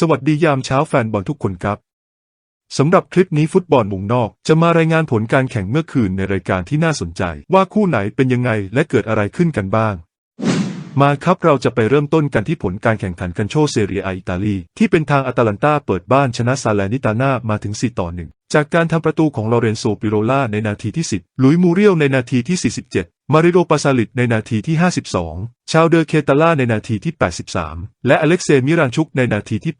สวัสดียามเช้าแฟนบอลทุกคนครับ สำหรับคลิปนี้ฟุตบอลมุงนอก จะมารายงานผลการแข่งเมื่อคืนในรายการที่น่าสนใจ ว่าคู่ไหนเป็นยังไงและเกิดอะไรขึ้นกันบ้าง มาครับเราจะไปเริ่มต้นกันที่ผลการแข่งขันกันโชเซเรียอิตาลี ที่เป็นทางอาตาลันตาเปิดบ้านชนะซาเลนิตาน่ามาถึง 4 ต่อ 1 จากการทำประตูของลอเรนโซปิโรล่าในนาทีที่ 10 ลุยมูเรียลในนาทีที่ 47 มาริโรปาซาลิตในนาทีที่ 52 ชาวเดอเคตาล่าในนาทีที่ 83 และอเล็กเซมิรันชุกในนาทีที่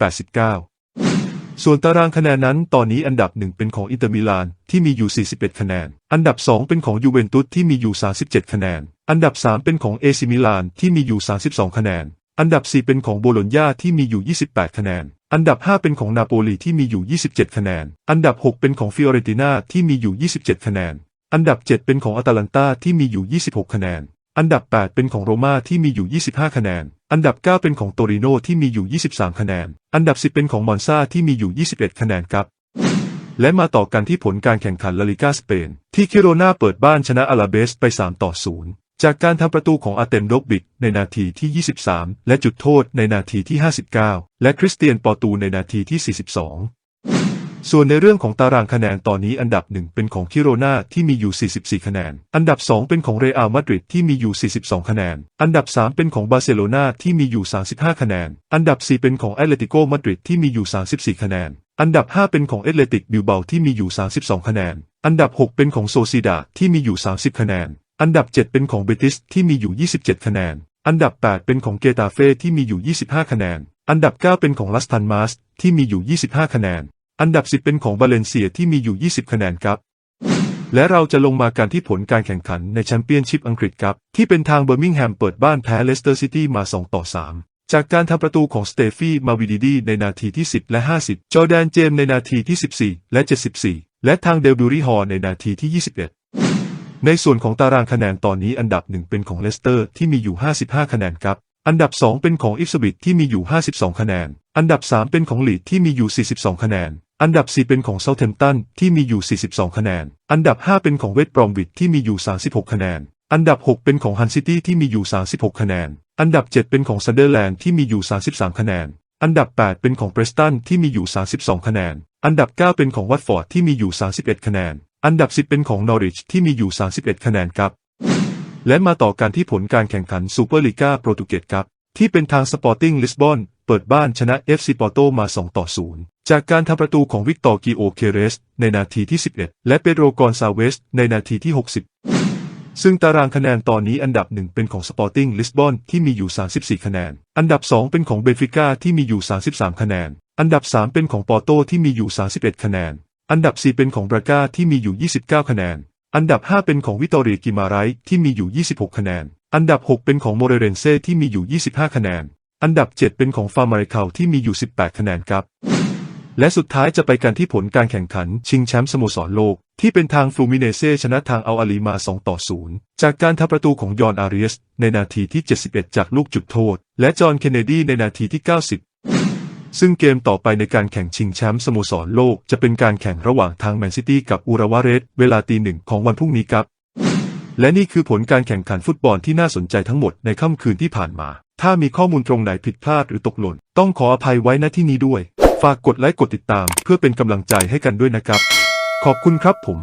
89 ส่วนตารางคะแนนนั้นตอนนี้อันดับหนึ่งเป็นของอินเตอร์มิลานที่มีอยู่ 41 คะแนน อันดับ 2 เป็นของยูเวนตุสที่มีอยู่ 37 คะแนน อันดับ 3 เป็นของเอซิมิลานที่มีอยู่ 32 คะแนน อันดับ 4 เป็นของโบโลญญาที่มีอยู่ 28 คะแนน อันดับ 5 เป็นของนาโปลีที่มีอยู่ 27 คะแนน อันดับ 6 เป็นของฟิออเรติน่าที่มีอยู่ 27 คะแนน อันดับ 7 เป็นของอตาลันตาที่มีอยู่ 26 คะแนน อันดับ 8 เป็นของโรม่าที่มีอยู่ 25 คะแนน อันดับ 9 เป็นของโตริโนที่มีอยู่ 23 คะแนน อันดับ 10 เป็นของมอนซาที่มีอยู่ 21 คะแนนครับ และมาต่อกันที่ผลการแข่งขันลาลิกาสเปน ที่คิโรนาเปิดบ้านชนะอาลาเบสไป 3 ต่อ 0จากการทำประตูของอาเตมโดกบิกในนาทีที่ 23 และจุดโทษในนาทีที่ 59 และคริสเตียนปอตูในนาทีที่ 42 ส่วนในเรื่องของตารางคะแนนตอนนี้อันดับหนึ่งเป็นของคิโรนาที่มีอยู่ 44 คะแนน อันดับ 2 เป็นของเรอัลมาดริดที่มีอยู่ 42 คะแนน อันดับ 3 เป็นของบาร์เซโลนาที่มีอยู่ 35 คะแนน อันดับ 4 เป็นของแอตเลติโกมาดริดที่มีอยู่ 34 คะแนน อันดับ 5 เป็นของเอตเลติกบิลเบาที่มีอยู่ 32 คะแนน อันดับ 6 เป็นของโซซิดาที่มีอยู่ 30 คะแนน อันดับ 7 เป็นของเบติสที่มีอยู่ 27 คะแนน อันดับ 8 เป็นของเกตาเฟ่ที่มีอยู่ 25 คะแนน อันดับ 9 เป็นของลัสตันมาสที่มีอยู่ 25 คะแนน อันดับ 10 เป็นของบาเลนเซียที่มีอยู่ 20 คะแนนครับ และเราจะลงมาการที่ผลการแข่งขันในแชมเปี้ยนชิพอังกฤษครับ ที่เป็นทางเบอร์มิงแฮมเปิดบ้านแพ้เลสเตอร์ซิตี้มา 2 ต่อ 3 จากการทำประตูของสเตฟี่มาวิดีดีในนาทีที่ 10 และ 50 จอแดนเจมในนาทีที่ 14 และ 74 และทางเดลบิวรีฮอร์ในนาทีที่ 21 ในส่วนของตารางคะแนนตอนนี้อันดับหนึ่งเป็นของเลสเตอร์ที่มีอยู่ 55 คะแนนครับอันดับ 2 เป็นของอิฟสบิทที่มีอยู่ 52 คะแนน อันดับ 3 เป็นของลีดที่มีอยู่ 42 คะแนน อันดับ 4 เป็นของเซาเทมตันที่มีอยู่ 42 คะแนน อันดับ 5 เป็นของเวสต์บรอมวิดที่มีอยู่ 36 คะแนน อันดับ 6 เป็นของฮันซิตี้ที่มีอยู่ 36 คะแนน อันดับ 7 เป็นของซันเดอร์แลนด์ที่มีอยู่ 33 คะแนน อันดับ 8 เป็นของเบรสตันที่มีอยู่ 32 คะแนน อันดับ 9 เป็นของวัตฟอร์ดที่มีอยู่ 31 คะแนน อันดับ 10 เป็นของนอริชที่มีอยู่ 31 คะแนนครับ และมาต่อกันที่ผลการแข่งขันซูเปอร์ลีกาโปรตุเกสครับที่เป็นทางสปอร์ติ้งลิสบอน เปิดบ้านชนะ FC ปอร์โตมา 2 ต่อ 0 จากการทำประตูของวิกตอร์กิโอเคเรส ในนาทีที่ 11 และเปโดรกอนซาเวส ในนาทีที่ 60 ซึ่งตารางคะแนนตอนนี้อันดับหนึ่งเป็นของสปอร์ติ้งลิสบอนที่มีอยู่ 34 คะแนน อันดับ 2 เป็นของเบนฟิก้าที่มีอยู่ 33 คะแนน อันดับ 3 เป็นของปอร์โตที่มีอยู่ 31 คะแนน อันดับ 4 เป็นของบราก้าที่มีอยู่ 29 คะแนน อันดับ 5 เป็นของวิตอเรียกิมาไรที่มีอยู่ 26 คะแนน อันดับ 6 เป็นของโมเรเรนเซ่ที่มีอยู่ 25 คะแนน อันดับ 7 เป็นของฟาร์มาริคาที่มีอยู่ 18 คะแนนครับ และสุดท้ายจะไปกันที่ผลการแข่งขัน ชิงแชมป์สโมสรโลก ที่เป็นทางฟลูมิเนเซ่ชนะทางเอาอาลีมา 2 ต่อ 0 จากการทำประตูของยอนอาริเอสในนาทีที่ 71 จากลูกจุดโทษ และจอห์นเคนเนดีในนาทีที่ 90ซึ่งเกมต่อไปในการแข่งชิงแชมป์สโมสรโลกจะเป็นการแข่งระหว่างทางแมนซิตี้กับอูราวาเรสเวลาตีหนึ่งของวันพรุ่งนี้ครับ และนี่คือผลการแข่งขันฟุตบอลที่น่าสนใจทั้งหมดในค่ำคืนที่ผ่านมา ถ้ามีข้อมูลตรงไหนผิดพลาดหรือตกหล่น ต้องขออภัยไว้ณที่นี้ด้วย ฝากกดไลค์กดติดตาม เพื่อเป็นกำลังใจให้กันด้วยนะครับ ขอบคุณครับผม